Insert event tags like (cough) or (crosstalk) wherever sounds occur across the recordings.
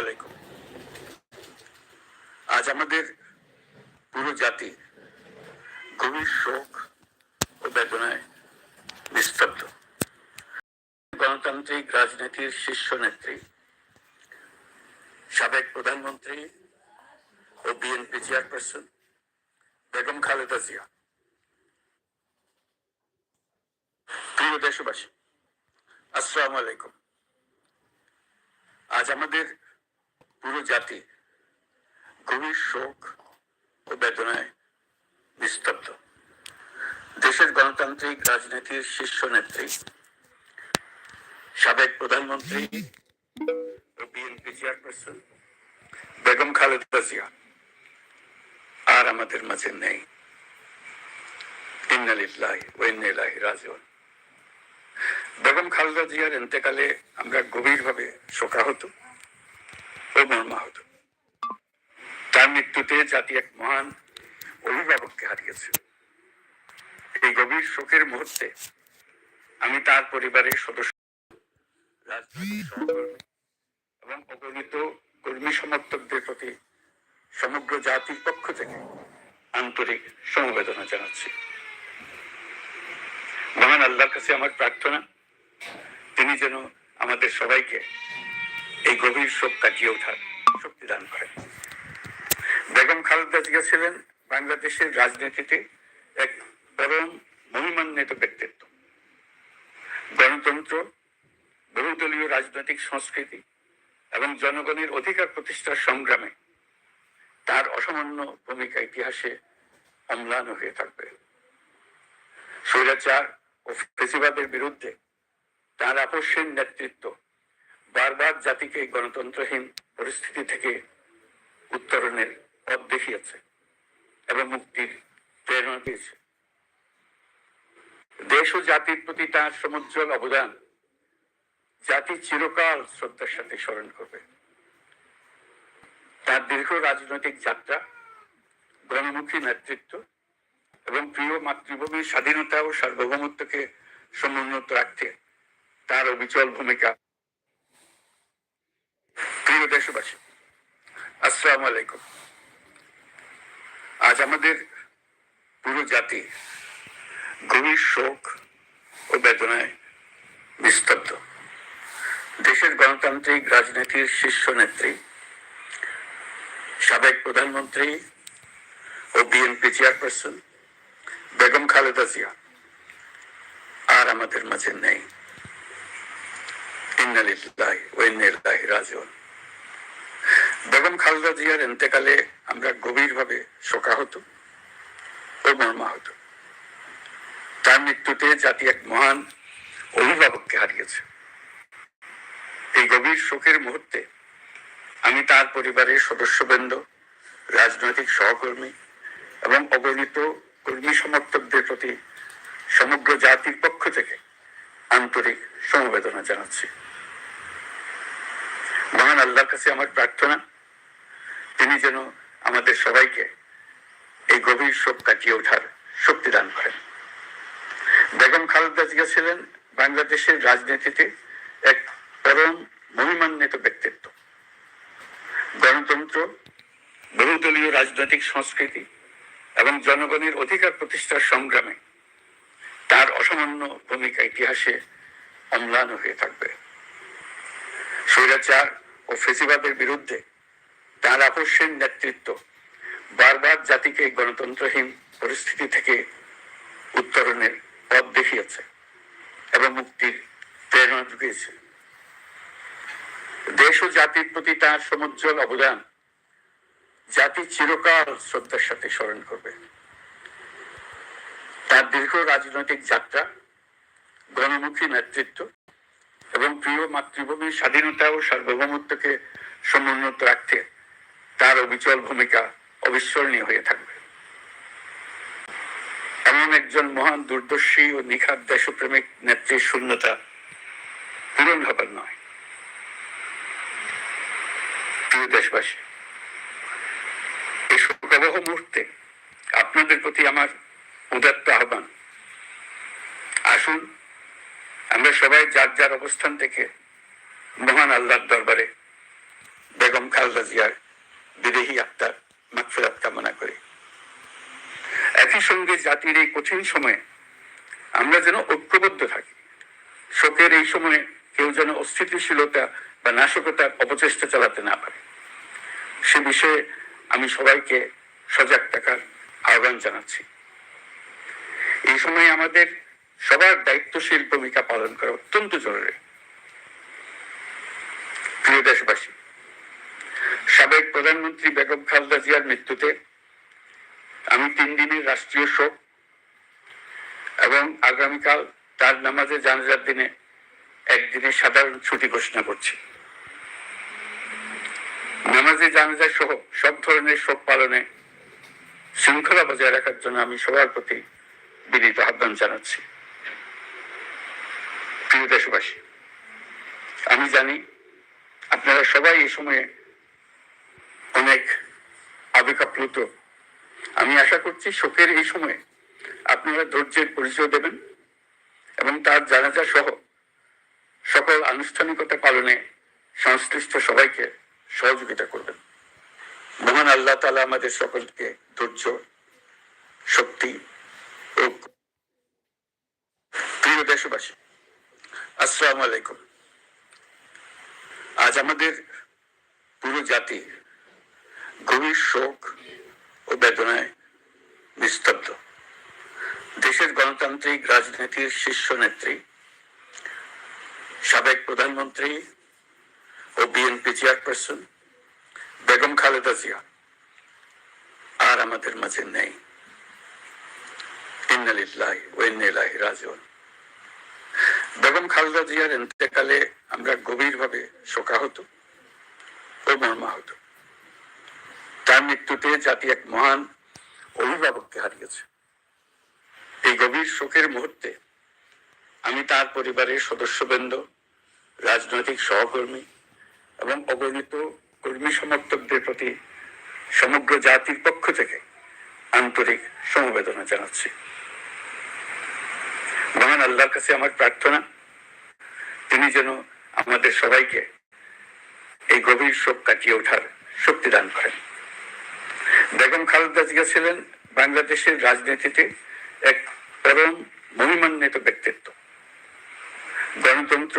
আলাইকুম। আজ আমাদের পুরো জাতি গভীর শোক ও বেদনায় নিস্তব্ধ। গণতান্ত্রিক রাজনীতির শীর্ষ নেত্রী, সাবেক প্রধানমন্ত্রী ও বিএনপি চেয়ারপারসন বেগম খালেদা জিয়া। প্রিয় দেশবাসী, আসসালামু আলাইকুম। আজ আমাদের পুরো জাতি গভীর শোক ও বেদনায় নিস্তব্ধ। দেশের গণতান্ত্রিক রাজনীতির শীর্ষ নেত্রী, সাবেক প্রধানমন্ত্রী বিএনপি চেয়ারপারসন বেগম খালেদা জিয়া আর আমাদের মাঝে নেই। বেগম খালেদা জিয়ার এতেকালে আমরা গভীরভাবে শোকাহত। ও মর্মাহত তার মৃত্যুতে জাতি এক মহান অভিভাবককে হারিয়েছে এই গভীর শোকের মুহূর্তে আমি তার পরিবারের সদস্য এবং অগণিত কর্মী সমর্থকদের প্রতি সমগ্র জাতির পক্ষ থেকে আন্তরিক সমবেদনা জানাচ্ছি। মহান আল্লাহর কাছে আমার প্রার্থনা, তিনি যেন আমাদের সবাইকে এই গভীর শোক কাটিয়ে ওঠার শক্তি দান করেন। বেগম খালেদা জিয়া ছিলেন বাংলাদেশের রাজনীতিতে এক পরম মহিমান্বিত ব্যক্তিত্ব। গণতন্ত্র, বহুদলীয় রাজনৈতিক সংস্কৃতি এবং জনগণের অধিকার প্রতিষ্ঠার সংগ্রামে তার অসামান্য ভূমিকা ইতিহাসে অম্লান হয়ে থাকবে। স্বৈরাচার ও ফেসিবাদের বিরুদ্ধে তার আপসের নেতৃত্ব বারবার জাতিকে গণতন্ত্রহীন পরিস্থিতি থেকে উত্তরণের পথ দেখিয়েছে এবং মুক্তির প্রেরণা দিয়েছে দেশ ও জাতির প্রতি তার সমুজ্জ্বল অবদান জাতি চিরকাল শ্রদ্ধার সাথে স্মরণ করবে। তার দীর্ঘ রাজনৈতিক যাত্রা, গণমুখী নেতৃত্ব এবং প্রিয় মাতৃভূমির স্বাধীনতা ও সার্বভৌমত্বকে সমুন্নত রাখতে তার অবিচল ভূমিকা প্রিয় দেশবাসী, আসসালামু আলাইকুম। আজ আমাদের পুরো জাতি গভীর শোক ও বেদনায় নিস্তব্ধ। দেশের গণতান্ত্রিক রাজনীতির শীর্ষ নেত্রী, সাবেক প্রধানমন্ত্রী ও বিএনপি চেয়ারপারসন বেগম খালেদা জিয়া আর আমাদের মাঝে নেই ইন্নালিল্লাহি ওয়া ইন্না ইলাইহি রাজিউন বেগম জিয়ার এতেকালে আমরা গভীরভাবে শোকাহত ও মর্মাহত তার মৃত্যুতে জাতি এক মহান অভিভাবককে হারিয়েছে। এই গভীর শোকের মুহূর্তে আমি তার পরিবারের সদস্যবৃন্দ, রাজনৈতিক সহকর্মী এবং অগণিত কর্মী সমর্থকদের প্রতি সমগ্র জাতির পক্ষ থেকে আন্তরিক সমবেদনা জানাচ্ছি। মহান আল্লাহর কাছে আমার প্রার্থনা, তিনি যেন আমাদের সবাইকে এই গভীর শোক কাটিয়ে ওঠার শক্তি দান করেন। বেগম খালেদা জিয়া ছিলেন বাংলাদেশের রাজনীতিতে এক পরম মহিমান্বিত ব্যক্তিত্ব। গণতন্ত্র, বহুদলীয় রাজনৈতিক সংস্কৃতি এবং জনগণের অধিকার প্রতিষ্ঠার সংগ্রামে তার অসামান্য ভূমিকা ইতিহাসে অম্লান হয়ে থাকবে। স্বৈরাচার ও ফেসিবাদের বিরুদ্ধে তার আপসের নেতৃত্ব বারবার জাতিকে গণতন্ত্রহীন পরিস্থিতি থেকে উত্তরণের পথ দেখিয়েছে এবং মুক্তির প্রেরণা জুগিয়েছে। দেশ ও জাতির প্রতি তার সমুজ্জ্বল অবদান জাতি চিরকাল শ্রদ্ধার সাথে স্মরণ করবে। তার দীর্ঘ রাজনৈতিক যাত্রা, গণমুখী নেতৃত্ব এবং প্রিয় মাতৃভূমির স্বাধীনতা ও সার্বভৌমত্বকে সমুন্নত রাখতে তার অবিচল ভূমিকা অবিস্মরণীয় হয়ে থাকবে। এমন একজন মহান দুর্দর্শী ও নিখাত দেশপ্রেমিক নেত্রীর শূন্যতা পূরণ হবার নয় প্রিয় দেশবাসী এই শোকাবহ মুহূর্তে আপনাদের প্রতি আমার উদাত্ত আহ্বান আসুন আমরা সবাই যার যার অবস্থান থেকে মহান আল্লাহর দরবারে বেগম খালেদা জিয়ার বিদেহী আত্মার মাগফিরাত কামনা করি। একই সঙ্গে জাতির এই কঠিন সময়ে আমরা যেন ঐক্যবদ্ধ থাকি। শোকের এই সময়ে কেউ যেন অস্থিতিশীলতা বা নাশকতার অপচেষ্টা চালাতে না পারে। সে বিষয়ে আমি সবাইকে সজাগ থাকার আহ্বান জানাচ্ছি। এই সময় আমাদের সবার দায়িত্বশীল ভূমিকা পালন করা অত্যন্ত জরুরি। প্রিয় দেশবাসী, সাবেক প্রধানমন্ত্রী বেগম খালেদা জিয়ার মৃত্যুতে আমি তিন দিনের রাষ্ট্রীয় শোক এবং আগামীকাল তার নামাজে জানাজার দিনে একদিনের সাধারণ ছুটি ঘোষণা করছি। নামাজে জানাজা সহ সব ধরনের শোক পালনে শৃঙ্খলা বজায় রাখার জন্য আমি সবার প্রতি বিনীত আহ্বান জানাচ্ছি। প্রিয় দেশবাসী। আমি জানি আপনারা সবাই এই সময়ে অনেক আবেগ আপ্লুত। আমি আশা করছি শোকের এই সময়ে আপনারা ধৈর্যের পরিচয় দেবেন এবং তার জানাজা সহ সকল আনুষ্ঠানিকতা পালনে সংশ্লিষ্ট সবাইকে সহযোগিতা করবেন। মহান আল্লাহ তালা আমাদের সকলকে ধৈর্য, শক্তি ও প্রিয় দেশবাসী আসসালামু আলাইকুম। আজ আমাদের পুরো জাতি গভীর শোক ও বেদনায় নিস্তব্ধ। দেশের গণতান্ত্রিক রাজনীতির শীর্ষ নেত্রী, সাবেক প্রধানমন্ত্রী ও বিএনপি চেয়ারপারসন বেগম খালেদা জিয়া আর আমাদের মাঝে নেই। ইন্নালিল্লাহি ওয়া ইন্না ইলাইহি রাজিউন। বেগম খালেদা জিয়ার ইন্তেকালে আমরা গভীরভাবে শোকাহত ও মর্মাহত তার মৃত্যুতে জাতি এক মহান অভিভাবককে হারিয়েছে। এই গভীর শোকের মুহূর্তে আমি তার পরিবারের সদস্যবৃন্দ, রাজনৈতিক সহকর্মী এবং অগণিত কর্মী সমর্থকদের প্রতি সমগ্র জাতির পক্ষ থেকে আন্তরিক সমবেদনা জানাচ্ছি। মহান আল্লাহর কাছে আমার প্রার্থনা, তিনি যেন আমাদের সবাইকে এই গভীর শোক কাটিয়ে ওঠার শক্তি দান করেন। বেগম খালেদা জিয়া ছিলেন বাংলাদেশের রাজনীতিতে এক পরম মহিমান্বিত ব্যক্তিত্ব। গণতন্ত্র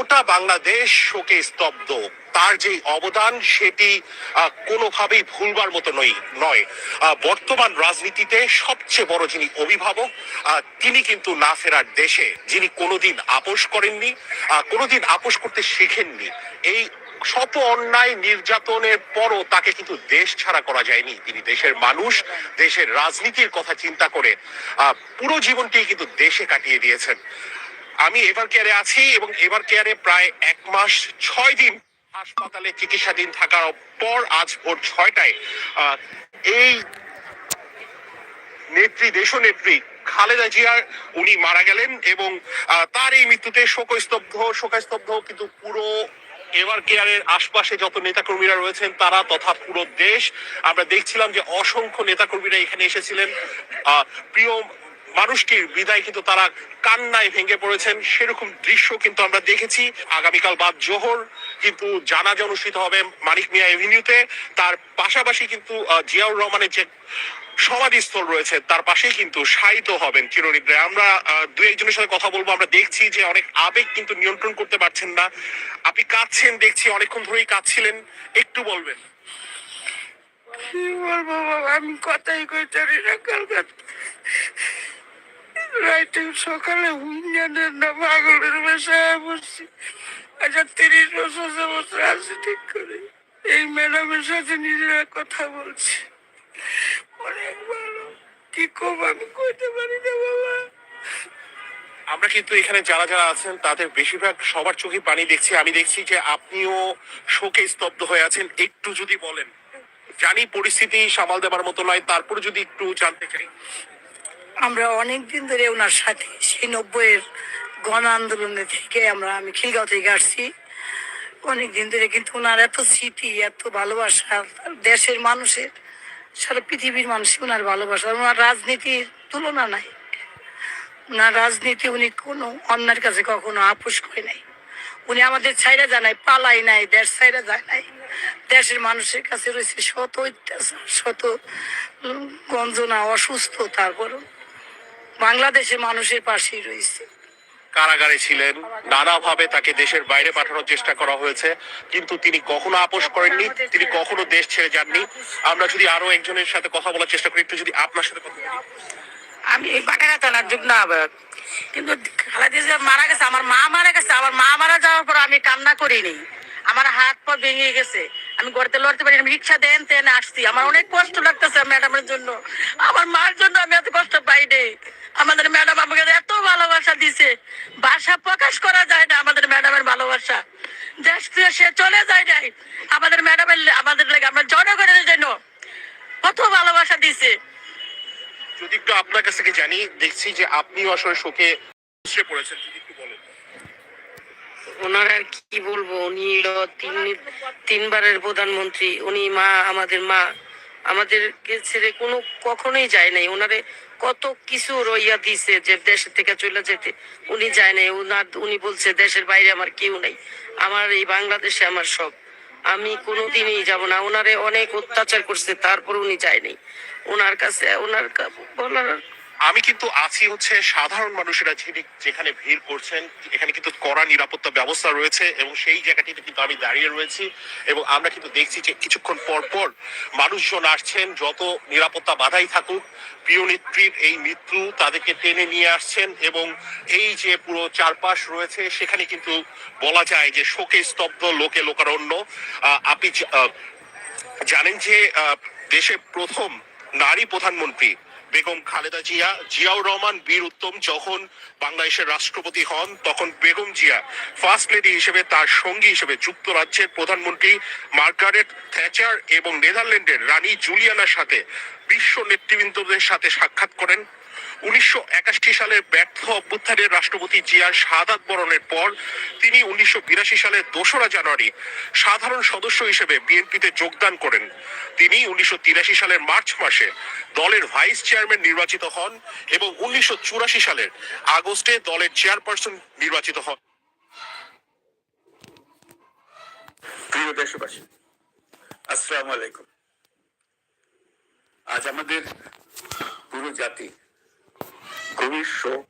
গোটা বাংলাদেশ শোকে স্তব্ধ। তার যে অবদান, সেটি কোনোভাবেই ভুলবার মতো নয়। নয় বর্তমান রাজনীতিতে সবচেয়ে বড় যিনি অভিভাবক তিনি কিন্তু না ফেরার দেশে, যিনি কোনোদিন আপোষ করেননি কোনোদিন আপোষ করতে শিখেননি। এই শত অন্যায় নির্যাতনের পরও তাকে কিন্তু দেশ ছাড়া করা যায়নি। তিনি দেশের মানুষ, দেশের রাজনীতির কথা চিন্তা করে পুরো জীবনটি কিন্তু দেশে কাটিয়ে দিয়েছেন। আমি এভার কেয়ারে আছি এবং এভার কেয়ারে প্রায় এক মাস ছয় দিন হাসপাতালে চিকিৎসাধীন থাকার পর আজ ভোর ছয়টায় এই নেত্রী দেশ নেত্রী খালেদা জিয়ার উনি মারা গেলেন এবং তার এই মৃত্যুতে শোকস্তব্ধ শোকস্তব্ধ কিন্তু পুরো এভার কেয়ারের আশপাশে যত নেতাকর্মীরা রয়েছেন তারা তথা পুরো দেশ। আমরা দেখছিলাম যে অসংখ্য নেতাকর্মীরা এখানে এসেছিলেন। প্রিয় মানুষটির বিদায় কিন্তু তারা কান্নায় ভেঙে পড়েছেন। সেরকম দৃশ্য কিন্তু আমরা দেখেছি। আগামীকাল বাদ জোহর কিন্তু জানাজা অনুষ্ঠিত হবে মানিক মিয়া এভিনিউতে। তার পাশাপাশি কিন্তু জিয়াউর রহমানের যে সমাধিস্থল রয়েছে, তার পাশেই কিন্তু শায়িত হবেন চিরনিদ্রায় আমরা দু একজনের সাথে কথা বলব। আমরা দেখছি যে অনেক আবেগ কিন্তু নিয়ন্ত্রণ করতে পারছেন না। আপনি কাঁদছেন, দেখছি অনেকক্ষণ ধরেই কাঁদছিলেন। একটু বলবেন। কি বলব আমি কথাই কইতে রাইতে সকালে না পাগলের বসছি। আচ্ছা তিরিশ বছর বছর ঠিক করে এই ম্যাডামের সাথে নিজেরা কথা বলছি। অনেক ভালো। কি আমি কইতে পারি না বাবা। আমরা কিন্তু এখানে যারা যারা আছেন, তাদের বেশিরভাগ সবার চোখে পানি দেখছি। আমি দেখছি যে আপনিও শোকে স্তব্ধ হয়ে আছেন। একটু যদি বলেন। জানি পরিস্থিতি সামাল দেবার মতো নয়, তারপর যদি একটু জানতে চাই। আমরা অনেক দিন ধরে ওনার সাথে সেই নব্বইয়ের গণ আন্দোলনে থেকে আমরা, আমি খিলগাঁও থেকে আসছি। অনেক দিন ধরে কিন্তু ওনার এত স্মৃতি, এত ভালোবাসা দেশের মানুষের, সারা পৃথিবীর মানুষ ওনার ভালোবাসা। ওনার রাজনীতির তুলনা নাই। ওনার রাজনীতি উনি কোনো অন্যের কাছে কখনো আপোষ করে নাই। উনি আমাদের ছাইরা যায় নাই, পালাই নাই, দেশ ছাইরা যায় নাই। দেশের মানুষের কাছে রয়েছে শত অত্যাচার, শত গঞ্জনা অসুস্থ তারপরও বাংলাদেশের মানুষের পাশেই রয়েছে। কারাগারে ছিলেন। নানাভাবে তাকে দেশের বাইরে পাঠানোর চেষ্টা করা হয়েছে। কিন্তু তিনি কখনো আপোষ করেননি তিনি কখনো দেশ ছেড়ে যাননি। আমরা যদি আরও একজনের সাথে কথা বলার চেষ্টা করি একটু যদি আপনার সাথে কথা বলি। আমি যুগ না কিন্তু খালাদি মারা গেছে আমার মা মারা গেছে আমার মা মারা যাওয়ার পর আমি কান্না করিনি। আমার হাত পা ভেঙে গেছে। আমি গড়তে লড়তে পারি আমি রিক্সা দেন তেন আসছি। আমার অনেক কষ্ট লাগতেছে ম্যাডামের জন্য। আমার মার জন্য আমি এত কষ্ট পাই নেই। আমাদের ম্যাডাম আমাকে এত ভালোবাসা দিছে। ভাষা প্রকাশ করা যায় না আমাদের ম্যাডামের ভালোবাসা। দেশ সে চলে যায় নাই। আমাদের ম্যাডামের আমাদের লেগে আমরা জনগণের জন্য কত ভালোবাসা দিছে। যদি একটু আপনার কাছ থেকে জানি দেখছি যে আপনিও আসলে শোকে মুচড়ে পড়েছেন যদি একটু বলেন। ওনার আর কি বলব? উনি তিন তিনবারের প্রধানমন্ত্রী। উনি মা আমাদের মা। আমাদেরকে ছেড়ে কোনো কখনোই যায় নাই। ওনারে কত কিছু রইয়া দিছে যে দেশের থেকে চলে যেতে। উনি যায় নাই। উনার উনি বলছে, দেশের বাইরে আমার কেউ নাই। আমার এই বাংলাদেশে আমার সব। আমি কোনোদিনই যাব না। ওনারে অনেক অত্যাচার করছে, তারপর উনি যায় নাই। ওনার কাছে, ওনার বলার আমি কিন্তু আছি হচ্ছে সাধারণ মানুষেরা যেখানে ভিড় করছেন, এখানে কিন্তু কড়া নিরাপত্তা ব্যবস্থা রয়েছে এবং সেই জায়গাটিতে কিন্তু আমি দাঁড়িয়ে রয়েছি এবং আমরা কিন্তু দেখছি যে কিছুক্ষণ পর পর মানুষজন আসছেন, যত নিরাপত্তা বাধাই থাকুক, প্রিয় নেত্রীর এই মৃত্যু তাদেরকে টেনে নিয়ে আসছেন এবং এই যে পুরো চারপাশ রয়েছে, সেখানে কিন্তু বলা যায় যে শোকে স্তব্ধ, লোকে লোকারণ্য। আপনি জানেন যে দেশে প্রথম নারী প্রধানমন্ত্রী বেগম খালেদা জিয়া, জিয়াউর রহমান, বীর উত্তম যখন বাংলাদেশের রাষ্ট্রপতি হন, তখন বেগম জিয়া ফার্স্ট লেডি হিসেবে তার সঙ্গী হিসেবে যুক্তরাজ্যের প্রধানমন্ত্রী মার্গারেট থ্যাচার এবং নেদারল্যান্ডের রানী জুলিয়ানার সাথে বিশ্ব নেতৃবৃন্দদের সাথে সাক্ষাৎ করেন। উনিশশো একাশি সালের ব্যর্থ অভ্যুত্থানের রাষ্ট্রপতি জিয়ার শাহাদাত বরণের পর তিনি উনিশশো বিরাশি সালের দোসরা জানুয়ারি সাধারণ সদস্য হিসেবে বিএনপিতে যোগদান করেন। তিনি উনিশশো তিরাশি সালের মার্চ মাসে দলের ভাইস চেয়ারম্যান নির্বাচিত হন এবং উনিশশো চুরাশি সালের আগস্টে দলের চেয়ারপারসন নির্বাচিত হন। প্রিয় দেশবাসী, আসসালামু আলাইকুম। আজ আমাদের পুরো জাতি গভীর শোক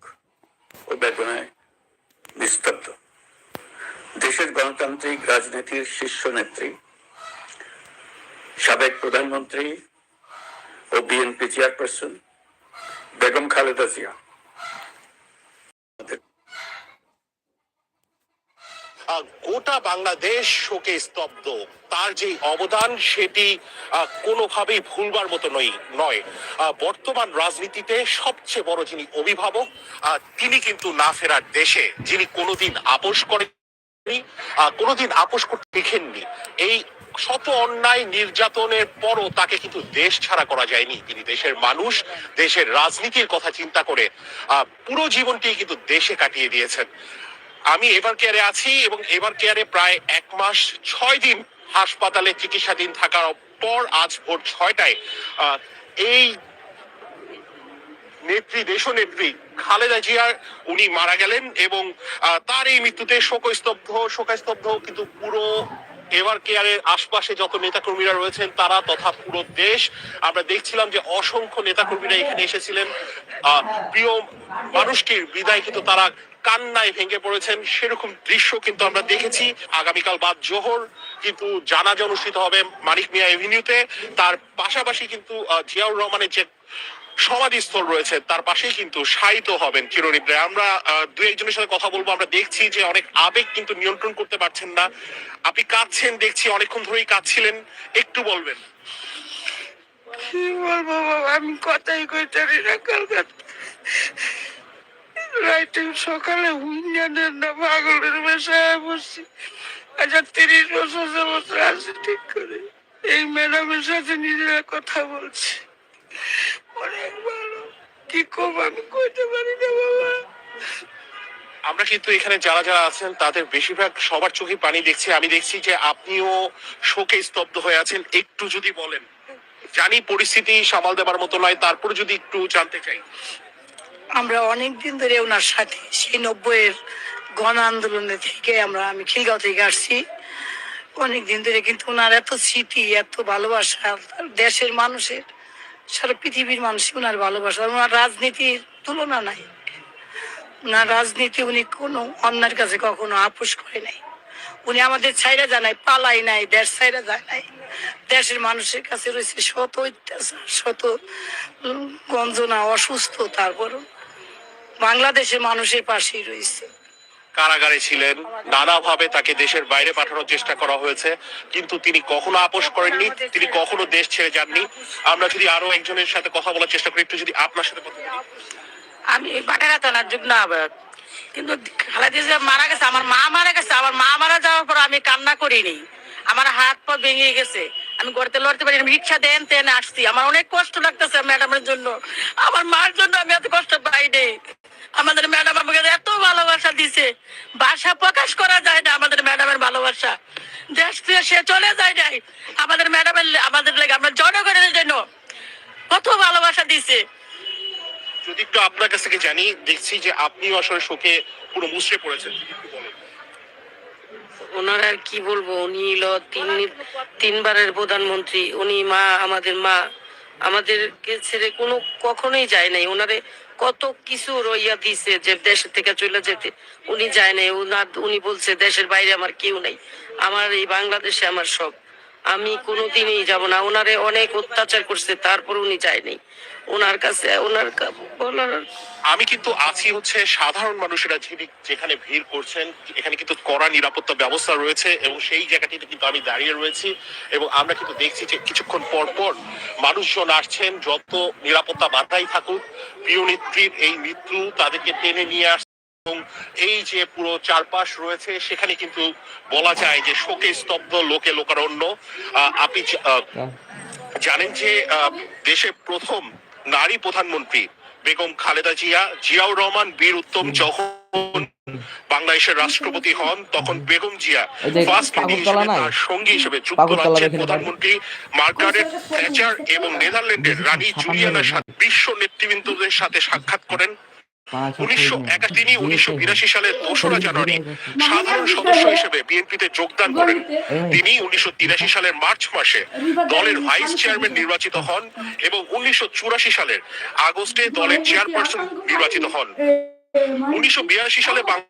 ও বেদনায় নিস্তব্ধ। দেশের গণতান্ত্রিক রাজনীতির শীর্ষ নেত্রী, সাবেক প্রধানমন্ত্রী ও বিএনপি চেয়ারপারসন বেগম খালেদা জিয়া। গোটা বাংলাদেশ শোকে স্তব্ধ। তার যে অবদান সেটি কোনোভাবেই ভুলবার মতো নয়। নয় বর্তমান রাজনীতিতে সবচেয়ে বড় যিনি অভিভাবক তিনি কিন্তু না ফেরার দেশে যিনি কোনোদিন আপোষ আহ, কোনোদিন আপোষ করতে লিখেননি এই শত অন্যায় নির্যাতনের পরও তাকে কিন্তু দেশ ছাড়া করা যায়নি। তিনি দেশের মানুষ দেশের রাজনীতির কথা চিন্তা করে পুরো জীবনটি কিন্তু দেশে কাটিয়ে দিয়েছেন। আমি এবার কেয়ারে আছি এবং এবার কেয়ারে প্রায় এক মাস ছয় দিন হাসপাতালে চিকিৎসাধীন থাকার পর আজ ভোর ছয়টায় এই নেত্রী দেশনেত্রী খালেদা জিয়ার উনি মারা গেলেন এবং তার এই মৃত্যুতে শোকস্তব্ধ শোকস্তব্ধ, কিন্তু পুরো এবার কেয়ারের আশপাশে যত নেতাকর্মীরা রয়েছেন তারা তথা পুরো দেশ। আমরা দেখছিলাম যে অসংখ্য নেতাকর্মীরা এখানে এসেছিলেন। প্রিয় মানুষটির বিদায় কিন্তু তারা কান্নায় ভেঙে পড়েছেন। সেরকম দৃশ্য কিন্তু আমরা দেখেছি। আগামীকাল বাদ জোহর কিন্তু জানাজা অনুষ্ঠিত হবে মানিক মিয়া এভিনিউতে। তার পাশাপাশি কিন্তু জিয়াউর রহমানের যে সমাধিস্থল রয়েছে, তার পাশেই কিন্তু শায়িত হবেন চিরনিদ্রে আমরা দু একজনের সাথে কথা বলব। আমরা দেখছি যে অনেক আবেগ কিন্তু নিয়ন্ত্রণ করতে পারছেন না। আপনি কাঁদছেন, দেখছি অনেকক্ষণ ধরেই কাঁদছিলেন। একটু বলবেন। কি বলব আমি কথাই কইতে না, কালকে রাইতে সকালে না পাগলের মেশায় বসছি। আচ্ছা তিরিশ বছর যাবত আছে ঠিক করে এই ম্যাডামের সাথে নিজেরা কথা বলছি। অনেক ভালো। কি কম আমি কইতে পারি না বাবা। আমরা কিন্তু এখানে যারা যারা আছেন তাদের বেশিরভাগ সবার চোখে পানি দেখছি। আমি দেখছি যে আপনিও শোকে স্তব্ধ হয়ে আছেন। একটু যদি বলেন। জানি পরিস্থিতি সামাল দেবার মতো নয় তারপর যদি একটু জানতে চাই। আমরা অনেক দিন ধরে ওনার সাথে সেই নব্বইয়ের গণ আন্দোলনে থেকে আমরা, আমি খিলগাঁও থেকে আসছি। অনেক দিন ধরে কিন্তু ওনার এত স্মৃতি, এত ভালোবাসা দেশের মানুষের, সারা পৃথিবীর মানুষ ওনার ভালোবাসা। ওনার রাজনীতির তুলনা নাই। ওনার রাজনীতি উনি কোনো অন্যার কাছে কখনো আপোষ করে নাই। উনি আমাদের ছাইরা জানাই পালাই নাই, দেশ ছাইরা যায় নাই। দেশের মানুষের কাছে রয়েছে শত অত্যাচার, শত গঞ্জনা অসুস্থ তারপর বাংলাদেশের মানুষের পাশেই রয়েছে। কারাগারে ছিলেন। নানাভাবে তাকে দেশের বাইরে পাঠানোর চেষ্টা করা হয়েছে, কিন্তু তিনি কখনো আপোষ করেননি, তিনি কখনো দেশ ছেড়ে যাননি। আমরা যদি আরও একজনের সাথে কথা বলার চেষ্টা করি, একটু যদি আপনার সাথে কথা বলি। আমি বাটারা থানার যুগ্ন কিন্তু খালাদি যে মারা গেছে, আমার মা মারা গেছে, আমার মা মারা যাওয়ার পর আমি কান্না করিনি। আমার হাত পা ভেঙে গেছে। আমি গড়তে লড়তে পারি রিক্সা দেন, তেন আসছি। আমার অনেক কষ্ট লাগতেছে ম্যাডামের জন্য। আমার মার জন্য আমি এত কষ্ট পাইনি আমাদের ম্যাডাম আমাকে এত ভালোবাসা দিছে। ভাষা প্রকাশ করা যায় না আমাদের ম্যাডামের ভালোবাসা। দেশ সে চলে যায় নাই। আমাদের ম্যাডামের আমাদের লেগে আমরা জনগণের জন্য কত ভালোবাসা দিছে। যদি একটু আপনার কাছ থেকে জানি, দেখছি যে আপনিও আসলে শোকে পুরো মুছড়ে পড়েছেন। ওনার আর কি বলব, উনি হলো তিন তিনবারের প্রধানমন্ত্রী, উনি মা, আমাদের মা। আমাদেরকে ছেড়ে কোনো কখনোই যায় নাই। ওনারে কত কিছু রইয়া দিছে যে দেশের থেকে চলে যেতে, উনি যায় নাই। উনি বলছে, দেশের বাইরে আমার কেউ নাই। আমার এই বাংলাদেশে আমার সব। আমি কোনোদিনই যাব না। ওনারে অনেক অত্যাচার করছে, তারপর উনি যায় নাই ওনার কাছে ওনার বলার আমি কিন্তু আছি হচ্ছে সাধারণ মানুষেরা যেখানে ভিড় করছেন, এখানে কিন্তু কড়া নিরাপত্তা ব্যবস্থা রয়েছে এবং সেই জায়গাটিতে কিন্তু আমি দাঁড়িয়ে রয়েছি এবং আমরা কিন্তু দেখছি যে কিছুক্ষণ পর পর মানুষজন আসছেন, যত নিরাপত্তা বাধাই থাকুক, প্রিয় নেত্রীর এই মৃত্যু তাদেরকে টেনে নিয়ে আস এবং এই যে পুরো চারপাশ রয়েছে সেখানে কিন্তু বলা যায় যে শোকে স্তব্ধ লোকে লোকারণ্য। আপনি জানেন যে দেশে প্রথম নারী প্রধানমন্ত্রী বেগম খালেদা জিয়া জিয়াউর রহমান বীর উত্তম যখন বাংলাদেশের রাষ্ট্রপতি হন তখন বেগম জিয়া ফার্স্ট লেডি হিসেবে তার সঙ্গী হিসেবে যুক্তরাজ্যের প্রধানমন্ত্রী মার্গারেট থ্যাচার এবং নেদারল্যান্ডের রানী জুলিয়ানার সাথে বিশ্ব নেতৃবৃন্দদের সাথে সাক্ষাৎ করেন। উনিশশো তিনি উনিশশো বিরাশি সালের দোসরা জানুয়ারি সাধারণ সদস্য হিসেবে বিএনপিতে যোগদান করেন। তিনি উনিশশো তিরাশি সালের মার্চ মাসে দলের ভাইস চেয়ারম্যান নির্বাচিত হন এবং উনিশশো চুরাশি সালের আগস্টে দলের চেয়ারপারসন নির্বাচিত হন। উনিশশো বিরাশি সালে বাং-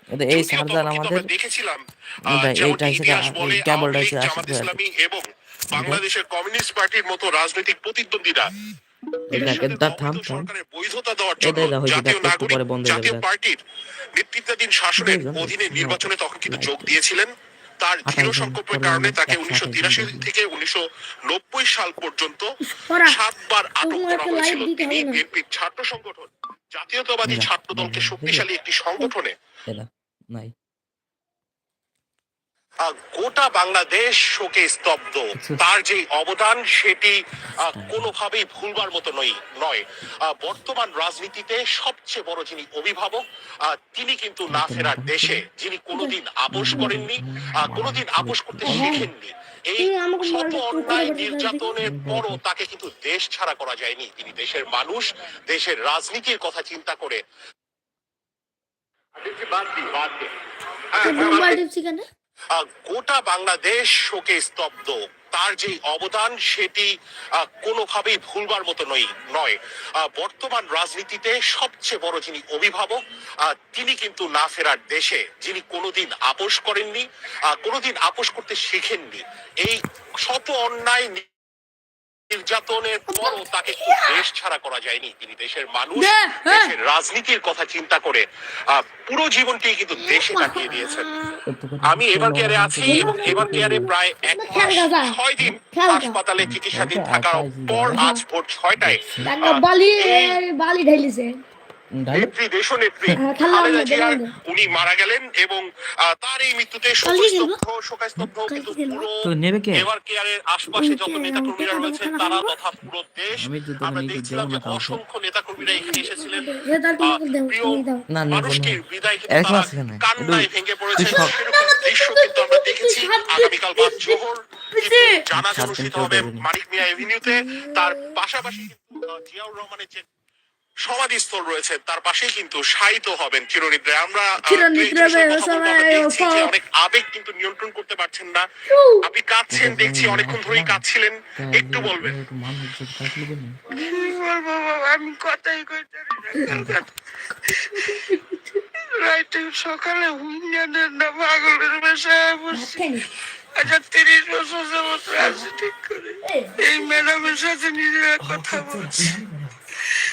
এটা এই কিন্তু আমাদের দেখেছিলাম আহ, এটা যেমনটি এইটা হিসেবে কেবলটা হিসেবে আসতে এবং বাংলাদেশের কমিউনিস্ট পার্টির মতো রাজনৈতিক প্রতিদ্বন্দ্বীরা হয়ে নেতৃত্বাধীন শাসনের অধীনে নির্বাচনে তখন কিন্তু যোগ দিয়েছিলেন। তার দৃঢ় সংকল্পের কারণে তাকে উনিশশো তিরাশি থেকে উনিশশো নব্বই সাল পর্যন্ত সাতবার আটক করা হয়েছিল তিনি বিএনপির ছাত্র সংগঠন। জাতীয়তাবাদী ছাত্র দলকে শক্তিশালী একটি সংগঠনে গোটা বাংলাদেশ শোকে স্তব্ধ। আচ্ছা। তার যে অবদান সেটি আহ, কোনোভাবেই ভুলবার মতো নয় নয়। আহ, বর্তমান রাজনীতিতে সবচেয়ে বড় যিনি অভিভাবক আহ, তিনি কিন্তু না ফেরার দেশে যিনি কোনোদিন আপোষ করেননি কোনোদিন আপোষ করতে শিখেননি। এই শত অন্যায় নির্যাতনের পরও তাকে কিন্তু দেশ ছাড়া করা যায়নি। তিনি দেশের মানুষ দেশের রাজনীতির কথা চিন্তা করে। বাদ দিই। হ্যাঁ, হ্যাঁ, গোটা বাংলাদেশ শোকে স্তব্ধ। তার যে অবদান, সেটি কোনোভাবেই ভুলবার মতো নই, নয়। বর্তমান রাজনীতিতে সবচেয়ে বড় যিনি অভিভাবক তিনি কিন্তু না ফেরার দেশে, যিনি কোনোদিন আপোষ করেননি কোনোদিন আপোষ করতে শিখেননি। এই শত অন্যায় নির্যাতনের পরও তাকে দেশ ছাড়া করা যায়নি। তিনি দেশের মানুষ হ্যাঁ। দেশের রাজনীতির কথা চিন্তা করে পুরো জীবনটি কিন্তু দেশে কাটিয়ে দিয়েছেন। আমি এবার কেয়ারে আছি। এবং এবার কেয়ারে প্রায় এক মাস ছয় দিন হাসপাতালে চিকিৎসাধীন থাকার পর আজ ভোর ছয়টায় বালি বালি ঢাইলিছে। ডাইলে নেত্রী দেশনেত্রী হ্যাঁ, খেলা খালেদা জিয়ার উনি মারা গেলেন এবং তার এই মৃত্যুতে শোকস্তব্ধ শোকস্তব্ধ কিন্তু পুরো এবার কেয়ারের আশপাশে যত ওকে, নেতা কর্মীরা আমাকে তারা তথা পুরো দেশ আমি আমরা দেখছিলাম যে অসংখ্য নেতা কর্মীরা এখানে এসেছিলেন প্রিয় না, মানুষকে বিদায় কিন্তু তারা কান্নায় ভেঙে সব- সেরকম দৃশ্য কিন্তু আমরা দেখেছি আগামীকাল বাদ জোহর দিন অনুষ্ঠিত হবে মানিক মিয়া এভিনিউতে তার পাশাপাশি কিন্তু জিয়াউর রহমানের যে সমাধিস্থল রয়েছে তার পাশেই কিন্তু শায়িত হবেন চিরনিদ্রায়। আমরা। অনেক আবেগ কিন্তু নিয়ন্ত্রণ করতে পারছেন না। আপনি কাঁদছেন দেখছি অনেকক্ষণ ধরেই কাঁদছিলেন। একটু বলবেন। আমি কথাই কইতে (laughs) রাইতে সকালে হুইঞ্জানের না পাগলের বাসায় বসছি। আচ্ছা তিরিশ বছর যাবত রাজনীতি করে। এই ম্যাডামের সাথে নিজেরা কথা বলছি।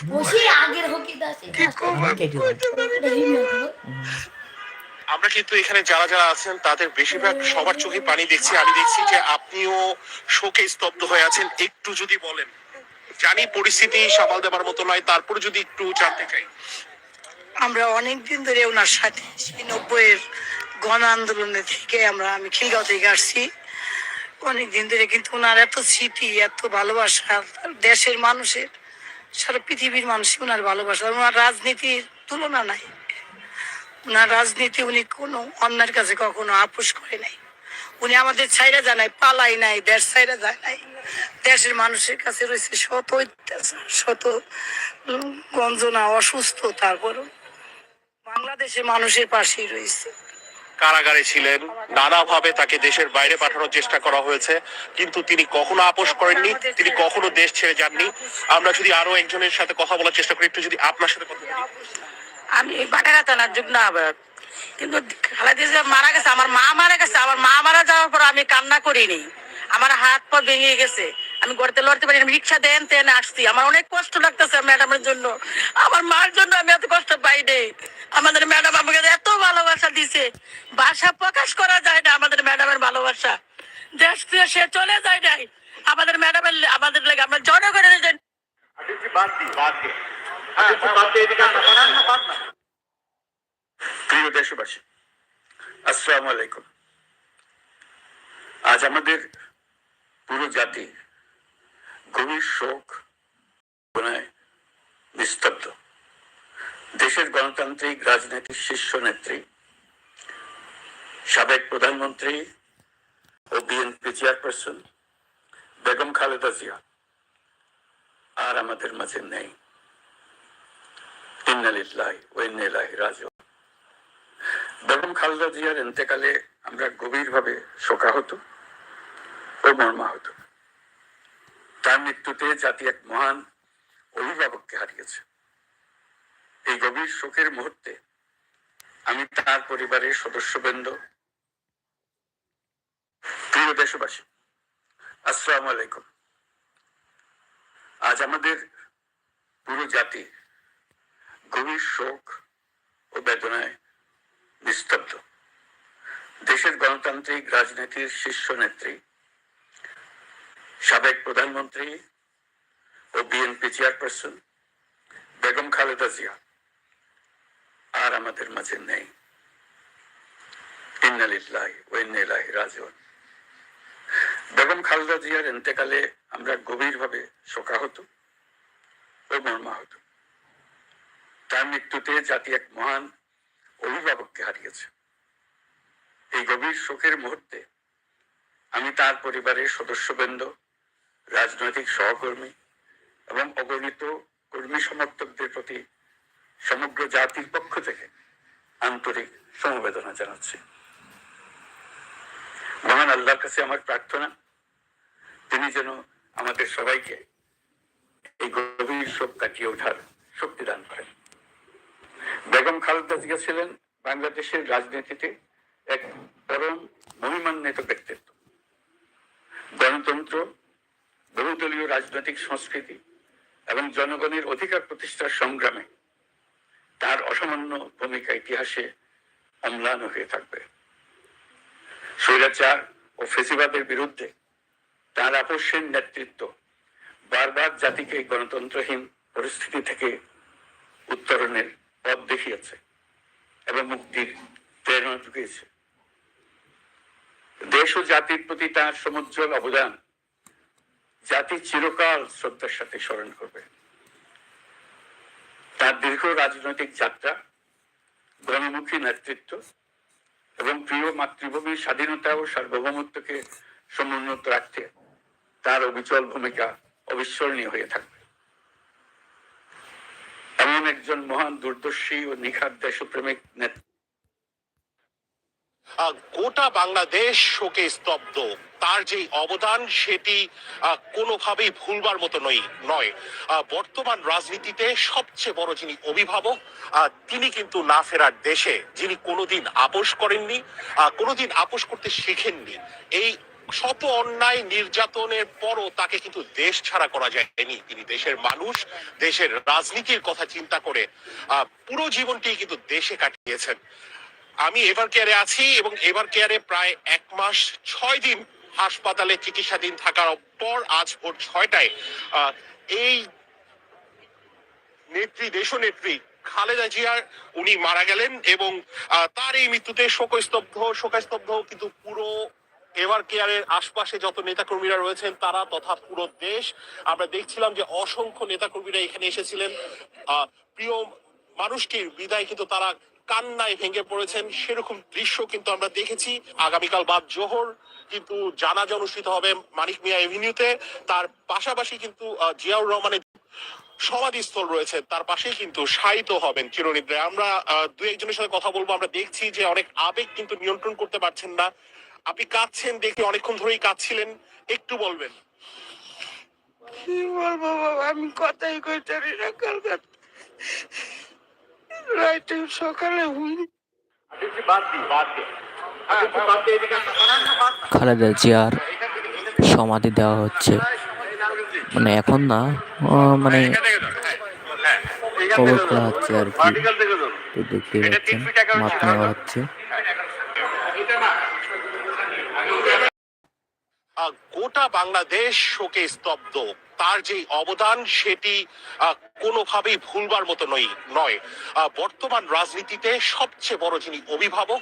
বসে আগের হকি দাসে। কি করব? আমি কইতে পারি না। আমরা কিন্তু এখানে যারা যারা আছেন তাদের বেশিরভাগ সবার চোখে পানি দেখছি। আমি দেখছি যে আপনিও শোকে স্তব্ধ হয়ে আছেন। একটু যদি বলেন। জানি পরিস্থিতি সামাল দেবার মতো নয় তারপরে যদি একটু জানতে চাই। আমরা অনেক দিন ধরে ওনার সাথে সেই নব্বইয়ের গণ আন্দোলনের থেকে আমরা আমি খিলগাঁও থেকে আসছি। অনেক দিন ধরে কিন্তু ওনার এত স্মৃতি এত ভালোবাসা দেশের মানুষের সারা পৃথিবীর মানুষ ওনার ভালোবাসা ওনার রাজনীতির তুলনা নাই। ওনার রাজনীতি উনি কোনো অন্যের কাছে কখনো আপোষ করে নাই। উনি আমাদের ছাইরা যায় নাই, পালাই নাই, দেশ ছাইরা যায় নাই। দেশের মানুষের কাছে রয়েছে শত অত্যাচার, শত গঞ্জনা অসুস্থ তারপরও বাংলাদেশের মানুষের পাশেই রয়েছে। কারাগারে ছিলেন। নানাভাবে তাকে দেশের বাইরে পাঠানোর চেষ্টা করা হয়েছে, কিন্তু তিনি কখনো আপোষ করেননি, তিনি কখনো দেশ ছেড়ে যাননি। আমরা যদি আরও একজনের সাথে কথা বলার চেষ্টা করি, একটু যদি আপনার সাথে কথা বলি। আমি বাটারা থানার না আবার কিন্তু খালাদি যে মারা গেছে, আমার মা মারা গেছে, আমার মা মারা যাওয়ার পর আমি কান্না করিনি। আমার হাত পা ভেঙে গেছে। আমি গড়তে লড়তে পারি আমি রিক্সা দেন তেন আসছি। আমার অনেক কষ্ট লাগতেছে ম্যাডামের জন্য। আমার মার জন্য আমি এত কষ্ট পাই নেই আমাদের ম্যাডাম আমাকে এত ভালোবাসা দিছে। ভাষা প্রকাশ করা যায় না আমাদের ম্যাডামের ভালোবাসা। দেশ সে চলে যায় নাই। আমাদের ম্যাডামের আমাদের লেগে আমরা জনগণের জন্য প্রিয় দেশবাসী, আসসালামু আলাইকুম। আজ আমাদের পুরো জাতি গভীর শোক বেদনায় নিস্তব্ধ। দেশের গণতান্ত্রিক রাজনীতির শীর্ষ নেত্রী, সাবেক প্রধানমন্ত্রী ও বিএনপি চেয়ারপারসন বেগম খালেদা জিয়া, আর আমাদের মাঝে নেই। বেগম খালেদা জিয়ার ইন্তেকালে আমরা গভীরভাবে শোকাহত ও মর্মাহত। তার মৃত্যুতে জাতি এক মহান অভিভাবককে হারিয়েছে। এই গভীর শোকের মুহূর্তে আমি তার পরিবারের সদস্যবৃন্দ, প্রিয় দেশবাসী, আসসালামু আলাইকুম। আজ আমাদের পুরো জাতি গভীর শোক ও বেদনায় নিস্তব্ধ। দেশের গণতান্ত্রিক রাজনীতির শীর্ষ নেত্রী সাবেক প্রধানমন্ত্রী ও বিএনপি চেয়ারপারসন বেগম খালেদা জিয়া। আর আমাদের মাঝে নেই। বেগম খালেদা জিয়ার ইন্তেকালে আমরা গভীরভাবে শোকাহত ও মর্মাহত। তার মৃত্যুতে জাতি এক মহান অভিভাবককে হারিয়েছে। এই গভীর শোকের মুহূর্তে আমি তার পরিবারের সদস্যবৃন্দ রাজনৈতিক সহকর্মী এবং অগণিত কর্মী সমর্থকদের প্রতি সমগ্র জাতির পক্ষ থেকে আন্তরিক সমবেদনা জানাচ্ছি। মহান আল্লাহর কাছে আমার প্রার্থনা, তিনি যেন আমাদের সবাইকে এই গভীর শোক কাটিয়ে ওঠার শক্তি দান করেন। বেগম খালেদা জিয়া ছিলেন বাংলাদেশের রাজনীতিতে এক পরম মহিমান্বিত ব্যক্তিত্ব। গণতন্ত্র বহুদলীয় রাজনৈতিক সংস্কৃতি এবং জনগণের অধিকার প্রতিষ্ঠার সংগ্রামে তার অসামান্য ভূমিকা ইতিহাসে অম্লান হয়ে থাকবে। স্বৈরাচার ও ফেসিবাদের বিরুদ্ধে তার আপসের নেতৃত্ব বারবার জাতিকে গণতন্ত্রহীন পরিস্থিতি থেকে উত্তরণের পথ দেখিয়েছে এবং মুক্তির প্রেরণা জুগিয়েছে দেশ ও জাতির প্রতি তার সমুজ্জ্বল অবদান জাতি চিরকাল শ্রদ্ধার সাথে স্মরণ করবে। তার দীর্ঘ রাজনৈতিক যাত্রা গণমুখী নেতৃত্ব এবং প্রিয় মাতৃভূমির স্বাধীনতা ও সার্বভৌমত্বকে সমুন্নত রাখতে তার অবিচল ভূমিকা অবিস্মরণীয় হয়ে থাকবে। এমন একজন মহান দূরদর্শী ও নিখাত দেশপ্রেমিক নেতা আহ, গোটা বাংলাদেশ শোকে স্তব্ধ। তার যে অবদান, সেটি কোনোভাবেই ভুলবার মতো নয়। নয় বর্তমান রাজনীতিতে সবচেয়ে বড় যিনি অভিভাবক তিনি কিন্তু না ফেরার দেশে, যিনি কোনোদিন আপোষ করেননি কোনোদিন আপোষ করতে শিখেননি। এই শত অন্যায় নির্যাতনের পরও তাকে কিন্তু দেশ ছাড়া করা যায়নি। তিনি দেশের মানুষ, দেশের রাজনীতির কথা চিন্তা করে পুরো জীবনটি কিন্তু দেশে কাটিয়েছেন। আমি এভার কেয়ারে আছি এবং এভার কেয়ারে প্রায় এক মাস ছয় দিন হাসপাতালে চিকিৎসাধীন থাকার পর আজ ভোর ছয়টায় এই নেত্রী, দেশনেত্রী খালেদা জিয়ার উনি মারা গেলেন এবং তার এই মৃত্যুতে শোকস্তব্ধ শোকস্তব্ধ কিন্তু পুরো এভার কেয়ারের আশপাশে যত নেতাকর্মীরা রয়েছেন তারা তথা পুরো দেশ। আমরা দেখছিলাম যে অসংখ্য নেতাকর্মীরা এখানে এসেছিলেন। প্রিয় মানুষটির বিদায় কিন্তু তারা কান্নায় ভেঙে পড়েছেন। সেরকম দৃশ্য কিন্তু আমরা দেখেছি। আগামীকাল বাদ জোহর, কিন্তু জানাজা অনুষ্ঠিত হবে মানিক মিয়া এভিনিউতে। তার পাশাপাশি কিন্তু জিয়াউর রহমানের সমাধিস্থল রয়েছে। তার পাশেই কিন্তু শায়িত হবেন চিরনিদ্রায়। আমরা দু একজনের সাথে কথা বলব। আমরা দেখছি যে অনেক আবেগ কিন্তু নিয়ন্ত্রণ করতে পারছেন না। আপনি কাঁদছেন দেখে অনেকক্ষণ ধরেই কাঁদছিলেন। একটু বলবেন। কি বলব বাবা? আমি কথাই কইতে পারি না রাইতে সকালে খালেদা জিয়ার সমাধি দেওয়া হচ্ছে। মানে এখন না আহ, মানে কবর করা হচ্ছে আর কি। দেখতে পাচ্ছেন মাপ নেওয়া হচ্ছে। গোটা বাংলাদেশ শোকে স্তব্ধ। তার যে অবদান, সেটি কোনোভাবেই ভুলবার মতো নয়। নয় বর্তমান রাজনীতিতে সবচেয়ে বড় যিনি অভিভাবক